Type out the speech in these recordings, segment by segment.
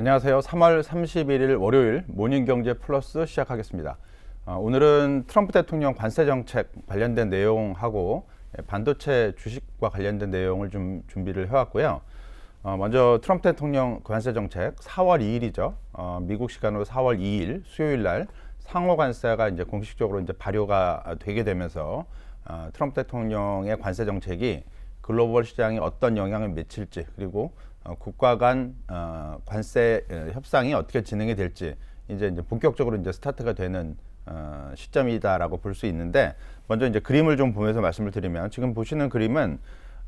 안녕하세요. 3월 31일 월요일 모닝경제 플러스 시작하겠습니다. 어, 오늘은 트럼프 대통령 관세 정책 관련된 내용하고 예, 반도체 주식과 관련된 내용을 좀 준비를 해왔고요. 어, 먼저 트럼프 대통령 관세 정책 4월 2일이죠. 어, 미국 시간으로 4월 2일 수요일 날 상호 관세가 이제 공식적으로 이제 발효가 되게 되면서 어, 트럼프 대통령의 관세 정책이 글로벌 시장에 어떤 영향을 미칠지 그리고 어, 국가 간 어, 관세 어, 협상이 어떻게 진행이 될지 이제 이제 본격적으로 이제 스타트가 되는 어, 시점이다라고 볼 수 있는데 먼저 이제 그림을 좀 보면서 말씀을 드리면 지금 보시는 그림은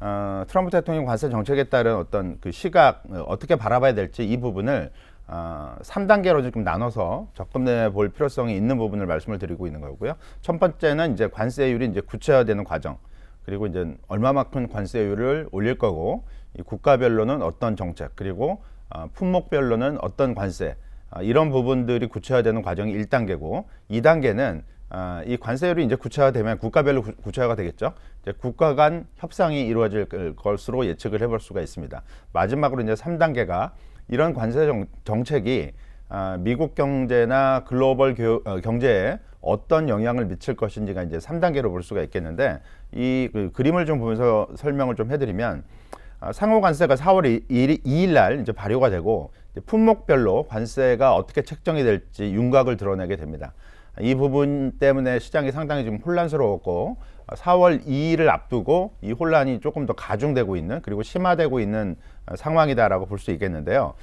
어, 트럼프 대통령 관세 정책에 따른 어떤 그 시각 어, 어떻게 바라봐야 될지 이 부분을 어, 3단계로 지금 나눠서 접근해 볼 필요성이 있는 부분을 말씀을 드리고 있는 거고요. 첫 번째는 이제 관세율이 이제 구체화되는 과정. 그리고 이제 얼마만큼 관세율을 올릴 거고 이 국가별로는 어떤 정책 그리고 어, 품목별로는 어떤 관세 아, 이런 부분들이 구체화되는 과정이 1단계고 2단계는 아, 이 관세율이 이제 구체화되면 국가별로 구- 구체화가 되겠죠. 이제 국가 간 협상이 이루어질 걸- 것으로 예측을 해볼 수가 있습니다. 마지막으로 이제 3단계가 이런 관세 정, 정책이 아, 미국 경제나 글로벌 교- 어, 경제에 어떤 영향을 미칠 것인지가 이제 3단계로 볼 수가 있겠는데 이 그, 그림을 좀 보면서 설명을 좀 해드리면 아, 상호 관세가 4월 2일, 2일 날 이제 발효가 되고 품목별로 관세가 어떻게 책정이 될지 윤곽을 드러내게 됩니다. 이 부분 때문에 시장이 상당히 지금 혼란스러웠고 아, 4월 2일을 앞두고 이 혼란이 조금 더 가중되고 있는 그리고 심화되고 있는 아, 상황이다라고 볼 수 있겠는데요.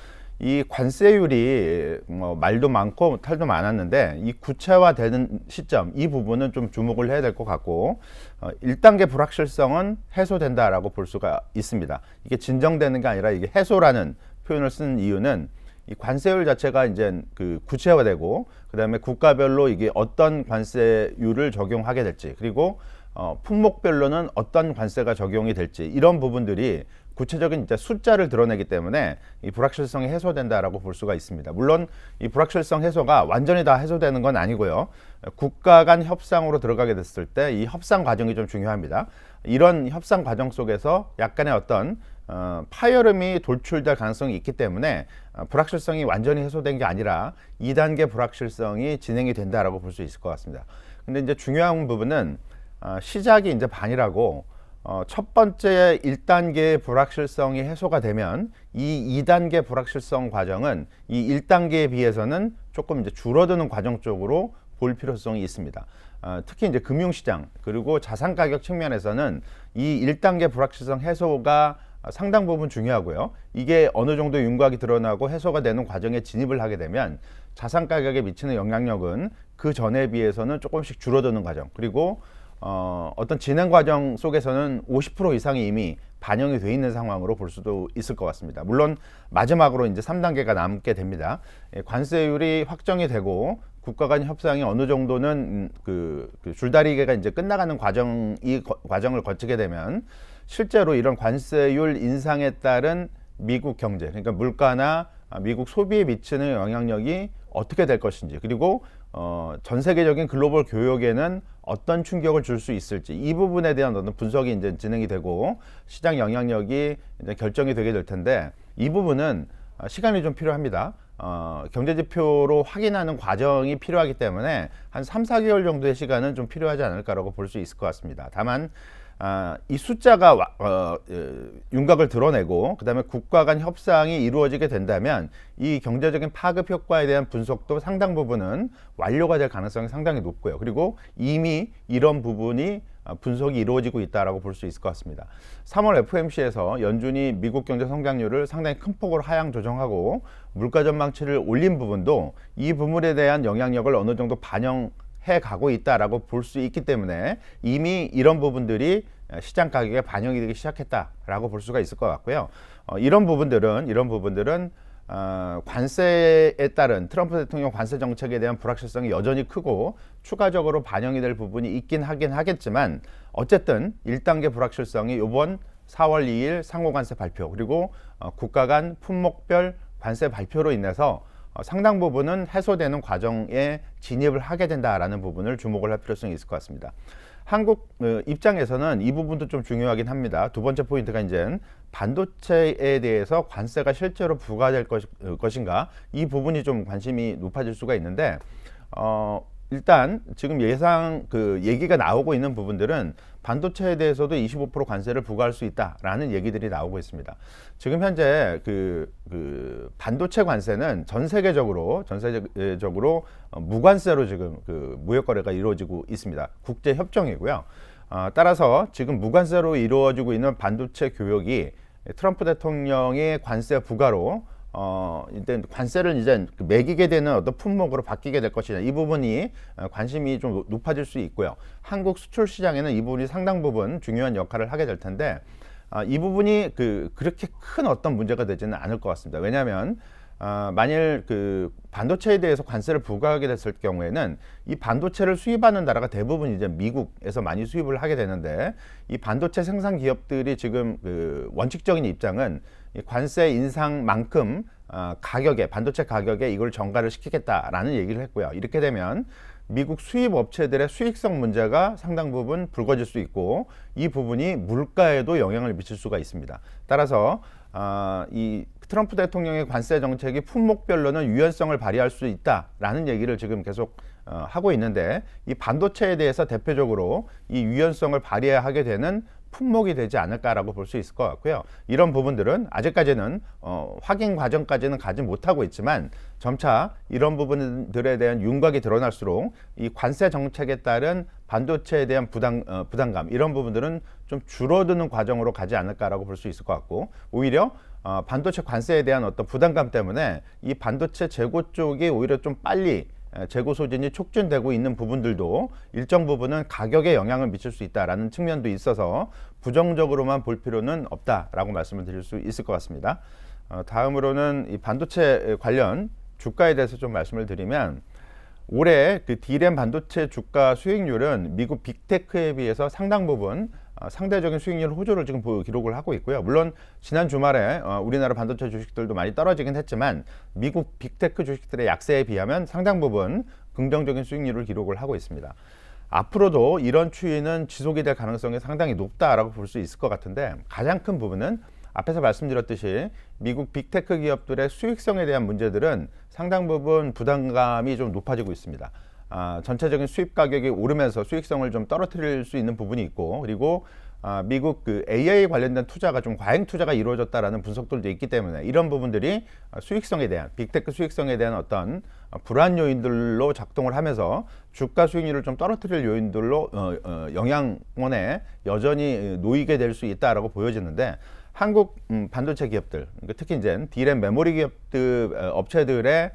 이 관세율이 뭐 말도 많고 탈도 많았는데 이 구체화되는 시점 이 부분은 좀 주목을 해야 될 것 같고 어, 1단계 불확실성은 해소된다라고 볼 수가 있습니다. 이게 진정되는 게 아니라 이게 해소라는 표현을 쓴 이유는 이 관세율 자체가 이제 그 구체화되고 그다음에 국가별로 이게 어떤 관세율을 적용하게 될지 그리고 어, 품목별로는 어떤 관세가 적용이 될지 이런 부분들이 구체적인 이제 숫자를 드러내기 때문에 이 불확실성이 해소된다라고 볼 수가 있습니다. 물론 이 불확실성 해소가 완전히 다 해소되는 건 아니고요. 국가 간 협상으로 들어가게 됐을 때 이 협상 과정이 좀 중요합니다. 이런 협상 과정 속에서 약간의 어떤 어, 파열음이 돌출될 가능성이 있기 때문에 어, 불확실성이 완전히 해소된 게 아니라 2단계 불확실성이 진행이 된다라고 볼 수 있을 것 같습니다. 근데 이제 중요한 부분은 어, 시작이 이제 반이라고 어, 첫 번째 1단계의 불확실성이 해소가 되면 이 2단계 불확실성 과정은 이 1단계에 비해서는 조금 이제 줄어드는 과정 쪽으로 볼 필요성이 있습니다. 어, 특히 이제 금융시장 그리고 자산 가격 측면에서는 이 1단계 불확실성 해소가 상당 부분 중요하고요. 이게 어느 정도 윤곽이 드러나고 해소가 되는 과정에 진입을 하게 되면 자산 가격에 미치는 영향력은 그 전에 비해서는 조금씩 줄어드는 과정. 그리고 어, 어떤 진행 과정 속에서는 50% 이상이 이미 반영이 돼 있는 상황으로 볼 수도 있을 것 같습니다. 물론 마지막으로 이제 3단계가 남게 됩니다. 예, 관세율이 확정이 되고 국가 간 협상이 어느 정도는 음, 그, 그 줄다리기가 이제 끝나가는 과정 이 거- 과정을 거치게 되면 실제로 이런 관세율 인상에 따른 미국 경제 그러니까 물가나 아, 미국 소비에 미치는 영향력이 어떻게 될 것인지 그리고 어, 전 세계적인 글로벌 교역에는 어떤 충격을 줄 수 있을지 이 부분에 대한 어떤 분석이 이제 진행이 되고 시장 영향력이 이제 결정이 되게 될 텐데 이 부분은 어, 시간이 좀 필요합니다. 어, 경제 지표로 확인하는 과정이 필요하기 때문에 한 3, 4개월 정도의 시간은 좀 필요하지 않을까라고 볼 수 있을 것 같습니다. 다만 아, 이 숫자가 와- 어, 에, 윤곽을 드러내고 그다음에 국가 간 협상이 이루어지게 된다면 이 경제적인 파급 효과에 대한 분석도 상당 부분은 완료가 될 가능성이 상당히 높고요. 그리고 이미 이런 부분이 아, 분석이 이루어지고 있다라고 볼 수 있을 것 같습니다. 3월 FMC에서 연준이 미국 경제 성장률을 상당히 큰 폭으로 하향 조정하고 물가 전망치를 올린 부분도 이 부분에 대한 영향력을 어느 정도 반영 해 가고 있다라고 볼 수 있기 때문에 이미 이런 부분들이 시장 가격에 반영이 되기 시작했다라고 볼 수가 있을 것 같고요. 어, 이런 부분들은 이런 부분들은 어, 관세에 따른 트럼프 대통령 관세 정책에 대한 불확실성이 여전히 크고 추가적으로 반영이 될 부분이 있긴 하긴 하겠지만 어쨌든 1단계 불확실성이 이번 4월 2일 상호관세 발표 그리고 어, 국가 간 품목별 관세 발표로 인해서 어, 상당 부분은 해소되는 과정에 진입을 하게 된다라는 부분을 주목을 할 필요성이 있을 것 같습니다. 한국 어, 입장에서는 이 부분도 좀 중요하긴 합니다. 두 번째 포인트가 이제 반도체에 대해서 관세가 실제로 부과될 것, 어, 것인가 이 부분이 좀 관심이 높아질 수가 있는데 어, 일단 지금 예상 그 얘기가 나오고 있는 부분들은 반도체에 대해서도 25% 관세를 부과할 수 있다라는 얘기들이 나오고 있습니다. 지금 현재 그, 그 반도체 관세는 전 세계적으로 전 세계적으로 어, 무관세로 지금 그 무역 거래가 이루어지고 있습니다. 국제 협정이고요. 어, 따라서 지금 무관세로 이루어지고 있는 반도체 교역이 트럼프 대통령의 관세 부과로 어, 이제 관세를 이제 그 매기게 되는 어떤 품목으로 바뀌게 될 것이냐 이 부분이 어, 관심이 좀 높아질 수 있고요. 한국 수출 시장에는 이 부분이 상당 부분 중요한 역할을 하게 될 텐데 아, 이 부분이 그 그렇게 큰 어떤 문제가 되지는 않을 것 같습니다. 왜냐하면 아, 만일 그 반도체에 대해서 관세를 부과하게 됐을 경우에는 이 반도체를 수입하는 나라가 대부분 이제 미국에서 많이 수입을 하게 되는데 이 반도체 생산 기업들이 지금 그 원칙적인 입장은 이 관세 인상만큼 아, 가격에 반도체 가격에 이걸 전가를 시키겠다라는 얘기를 했고요. 이렇게 되면 미국 수입 업체들의 수익성 문제가 상당 부분 불거질 수 있고 이 부분이 물가에도 영향을 미칠 수가 있습니다. 따라서 아, 이 트럼프 대통령의 관세 정책이 품목별로는 유연성을 발휘할 수 있다라는 얘기를 지금 계속 어, 하고 있는데 이 반도체에 대해서 대표적으로 이 유연성을 발휘하게 되는 품목이 되지 않을까라고 볼 수 있을 것 같고요. 이런 부분들은 아직까지는 어, 확인 과정까지는 가지 못하고 있지만 점차 이런 부분들에 대한 윤곽이 드러날수록 이 관세 정책에 따른 반도체에 대한 부담, 어, 부담감 이런 부분들은 좀 줄어드는 과정으로 가지 않을까라고 볼 수 있을 것 같고 오히려 어, 반도체 관세에 대한 어떤 부담감 때문에 이 반도체 재고 쪽이 오히려 좀 빨리 에, 재고 소진이 촉진되고 있는 부분들도 일정 부분은 가격에 영향을 미칠 수 있다라는 측면도 있어서 부정적으로만 볼 필요는 없다라고 말씀을 드릴 수 있을 것 같습니다. 어, 다음으로는 이 반도체 관련 주가에 대해서 좀 말씀을 드리면 올해 그 D램 반도체 주가 수익률은 미국 빅테크에 비해서 상당 부분 어, 상대적인 수익률 호조를 지금 보- 기록을 하고 있고요. 물론 지난 주말에 어, 우리나라 반도체 주식들도 많이 떨어지긴 했지만 미국 빅테크 주식들의 약세에 비하면 상당 부분 긍정적인 수익률을 기록을 하고 있습니다. 앞으로도 이런 추이는 지속이 될 가능성이 상당히 높다라고 볼 수 있을 것 같은데 가장 큰 부분은 앞에서 말씀드렸듯이 미국 빅테크 기업들의 수익성에 대한 문제들은 상당 부분 부담감이 좀 높아지고 있습니다. 아, 전체적인 수입 가격이 오르면서 수익성을 좀 떨어뜨릴 수 있는 부분이 있고 그리고 아, 미국 그 AI 관련된 투자가 좀 과잉 투자가 이루어졌다라는 분석들도 있기 때문에 이런 부분들이 아, 수익성에 대한 빅테크 수익성에 대한 어떤 아, 불안 요인들로 작동을 하면서 주가 수익률을 좀 떨어뜨릴 요인들로 어, 어, 영향원에 여전히 놓이게 될 수 있다라고 보여지는데 한국 음, 반도체 기업들 그러니까 특히 이제 D램 메모리 기업들 어, 업체들의 어,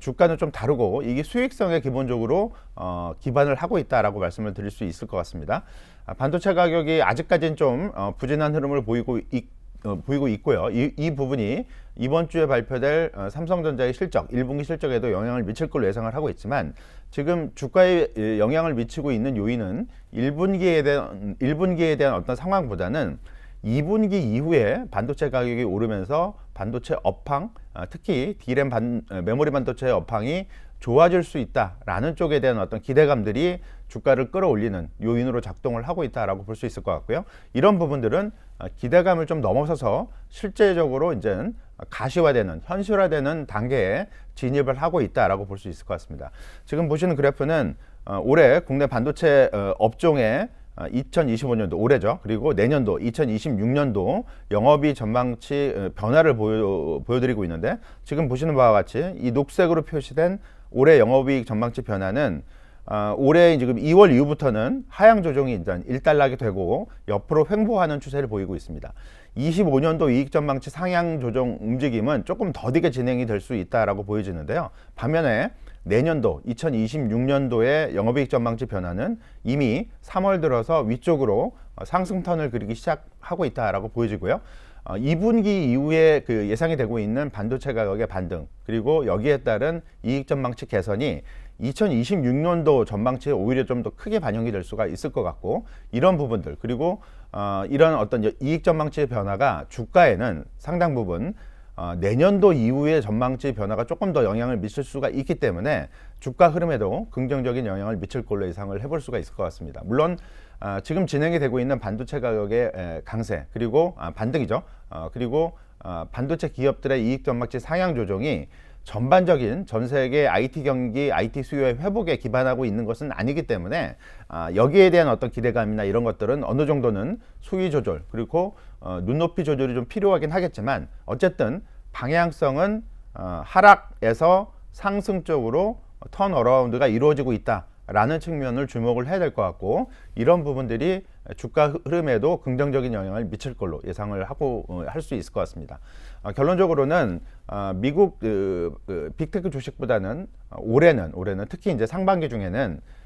주가는 좀 다르고 이게 수익성에 기본적으로 어, 기반을 하고 있다라고 말씀을 드릴 수 있을 것 같습니다. 아, 반도체 가격이 아직까지는 좀 어, 부진한 흐름을 보이고 있, 어, 보이고 있고요. 이, 이 부분이 이번 주에 발표될 어, 삼성전자의 실적, 1분기 실적에도 영향을 미칠 걸로 예상을 하고 있지만 지금 주가에 예, 영향을 미치고 있는 요인은 1분기에 대한 1분기에 대한 어떤 상황보다는 2분기 이후에 반도체 가격이 오르면서 반도체 업황, 아, 특히 D램 반, 어, 메모리 반도체의 업황이 좋아질 수 있다라는 쪽에 대한 어떤 기대감들이 주가를 끌어올리는 요인으로 작동을 하고 있다라고 볼 수 있을 것 같고요. 이런 부분들은 아, 기대감을 좀 넘어서서 실제적으로 이제 가시화되는 현실화되는 단계에 진입을 하고 있다라고 볼 수 있을 것 같습니다. 지금 보시는 그래프는 어, 올해 국내 반도체 어, 업종의 2025년도 올해죠. 그리고 내년도 2026년도 영업이 전망치 어, 변화를 보여, 보여드리고 있는데 지금 보시는 바와 같이 이 녹색으로 표시된 올해 영업이익 전망치 변화는 아, 올해 지금 2월 이후부터는 하향 조정이 일단 일단락이 되고 옆으로 횡보하는 추세를 보이고 있습니다. 25년도 이익 전망치 상향 조정 움직임은 조금 더디게 진행이 될 수 있다라고 보여지는데요. 반면에 내년도 2026년도의 영업이익 전망치 변화는 이미 3월 들어서 위쪽으로 어, 상승턴을 그리기 시작하고 있다라고 보여지고요. 어, 2분기 이후에 그 예상이 되고 있는 반도체 가격의 반등 그리고 여기에 따른 이익 전망치 개선이 2026년도 전망치에 오히려 좀 더 크게 반영이 될 수가 있을 것 같고 이런 부분들 그리고 어, 이런 어떤 이익 전망치의 변화가 주가에는 상당 부분 어, 내년도 이후의 전망치 변화가 조금 더 영향을 미칠 수가 있기 때문에 주가 흐름에도 긍정적인 영향을 미칠 걸로 예상을 해볼 수가 있을 것 같습니다. 물론 아, 지금 진행이 되고 있는 반도체 가격의 에, 강세 그리고 아, 반등이죠. 어, 그리고 아, 반도체 기업들의 이익 전망치 상향 조정이 전반적인 전 세계 IT 경기, IT 수요의 회복에 기반하고 있는 것은 아니기 때문에 아, 여기에 대한 어떤 기대감이나 이런 것들은 어느 정도는 수위 조절 그리고 어, 눈높이 조절이 좀 필요하긴 하겠지만 어쨌든 방향성은 어, 하락에서 상승 쪽으로 턴 어라운드가 이루어지고 있다라는 측면을 주목을 해야 될 것 같고 이런 부분들이 주가 흐름에도 긍정적인 영향을 미칠 걸로 예상을 하고 어, 할수 있을 것 같습니다. 어, 결론적으로는 어, 미국 그, 그 빅테크 주식보다는 어, 올해는 올해는 특히 이제 상반기 중에는 아,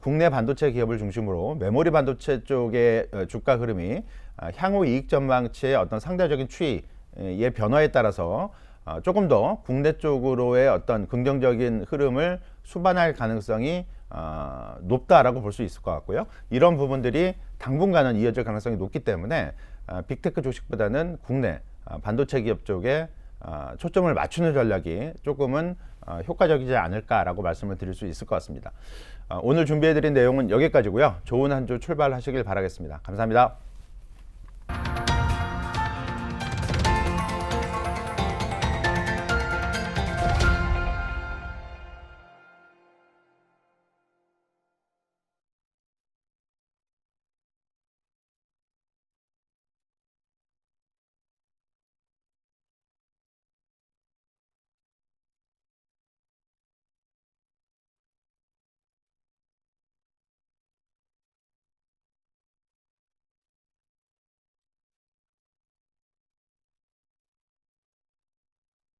국내 반도체 기업을 중심으로 메모리 반도체 쪽의 어, 주가 흐름이 아, 향후 이익 전망치의 어떤 상대적인 추이의 변화에 따라서 어, 조금 더 국내 쪽으로의 어떤 긍정적인 흐름을 수반할 가능성이 어, 높다라고 볼 수 있을 것 같고요. 이런 부분들이 당분간은 이어질 가능성이 높기 때문에 아, 빅테크 주식보다는 국내 아, 반도체 기업 쪽에 아, 초점을 맞추는 전략이 조금은 아, 효과적이지 않을까라고 말씀을 드릴 수 있을 것 같습니다. 아, 오늘 준비해드린 내용은 여기까지고요. 좋은 한 주 출발하시길 바라겠습니다. 감사합니다.